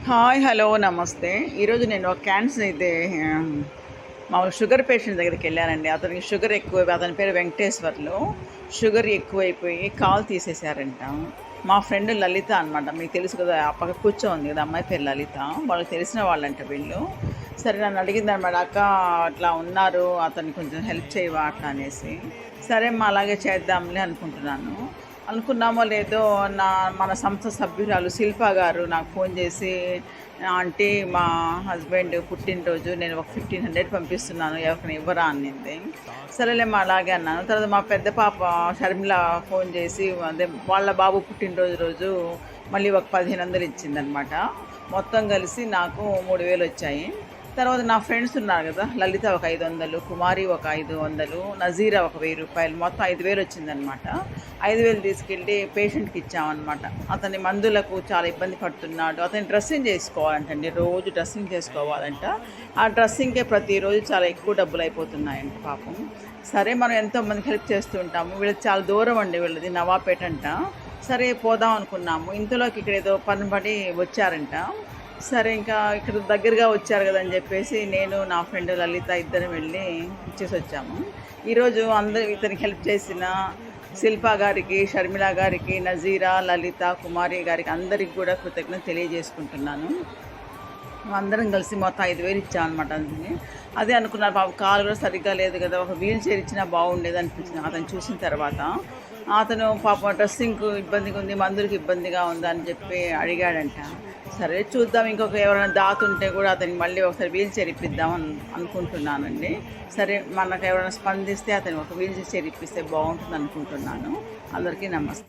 Hi hello నమస్తే. ఈరోజు నేను ఒక క్యాన్సర్ అయితే మా మామూలు షుగర్ పేషెంట్ దగ్గరికి వెళ్ళానండి. అతనికి షుగర్ ఎక్కువ అతని పేరు వెంకటేశ్వర్లు. షుగర్ ఎక్కువైపోయి కాలు తీసేశారంట. మా ఫ్రెండ్ లలిత అనమాట మీకు తెలుసు కదా ఆ పక్క కూర్చోంది కదా అమ్మాయి పేరు లలిత. వాళ్ళకి తెలిసిన వాళ్ళంట వీళ్ళు. సరే నన్ను అడిగింది అనమాట అక్క అట్లా ఉన్నారు అతన్ని కొంచెం హెల్ప్ చేయవా అట్లా అనేసి. సరే మా అలాగే చేద్దాంలే అనుకుంటున్నాను. అనుకున్నామో లేదో నా మన సంస్థ సభ్యురాలు శిల్ప గారు నాకు ఫోన్ చేసి ఆంటీ మా హస్బెండ్ పుట్టినరోజు నేను ఒక ఫిఫ్టీన్ హండ్రెడ్ పంపిస్తున్నాను ఎవరిని ఇవ్వరా? అనింది సరేలే మా అలాగే అన్నాను. తర్వాత మా పెద్ద పాప షర్మిల ఫోన్ చేసి అదే వాళ్ళ బాబు పుట్టినరోజు రోజు మళ్ళీ ఒక పదిహేను వందలు ఇచ్చిందనమాట మొత్తం కలిసి నాకు మూడు వేలు వచ్చాయి. తర్వాత నా ఫ్రెండ్స్ ఉన్నారు కదా లలిత ఒక ఐదు వందలు కుమారి ఒక ఐదు వందలు నజీరా ఒక వెయ్యి రూపాయలు మొత్తం ఐదు వేలు వచ్చిందనమాట ఐదు వేలు తీసుకెళ్ళి పేషెంట్కి ఇచ్చామన్నమాట. అతని మందులకు చాలా ఇబ్బంది పడుతున్నాడు. అతని డ్రెస్సింగ్ చేసుకోవాలంటండి రోజు డ్రెస్సింగ్ చేసుకోవాలంట. ఆ డ్రెస్సింగ్కే ప్రతిరోజు చాలా ఎక్కువ డబ్బులు అయిపోతున్నాయంట పాపం. సరే మనం ఎంతోమందికి హెల్ప్ చేస్తూ ఉంటాము. వీళ్ళకి చాలా దూరం అండి వీళ్ళది నవాపేట అంట. సరే పోదాం అనుకున్నాము. ఇంతలోకి ఇక్కడ ఏదో పని పడి వచ్చారంట. సరే ఇంకా ఇక్కడ దగ్గరగా వచ్చారు కదా అని చెప్పేసి నేను నా ఫ్రెండ్ లలిత ఇద్దరం వెళ్ళి ఇచ్చేసి వచ్చాము. ఈరోజు అందరూ ఇతనికి హెల్ప్ చేసిన శిల్ప గారికి షర్మిల గారికి నజీరా లలిత కుమారి గారికి అందరికి కూడా కృతజ్ఞత తెలియజేసుకుంటున్నాను. అందరం కలిసి మొత్తం ఐదు వేలు ఇచ్చామన్నమాట అందుకని. అదే అనుకున్నారు బాబు కాలు కూడా సరిగ్గా లేదు కదా ఒక వీల్ చైర్ ఇచ్చినా బాగుండేది అనిపించింది. అతను చూసిన తర్వాత అతను పాపం డ్రెస్సింగ్కు ఇబ్బందిగా ఉంది మందులకు ఇబ్బందిగా ఉంది అని చెప్పి అడిగాడంట. సరే చూద్దాం ఇంకొక ఎవరైనా దాతుంటే కూడా అతనికి మళ్ళీ ఒకసారి వీల్ చైర్ ఇప్పిద్దాం అని అనుకుంటున్నానండి. సరే మనకు ఎవరైనా స్పందిస్తే అతనికి ఒక వీల్ చైర్ ఇప్పిస్తే బాగుంటుంది అనుకుంటున్నాను అందరికీ నమస్తే.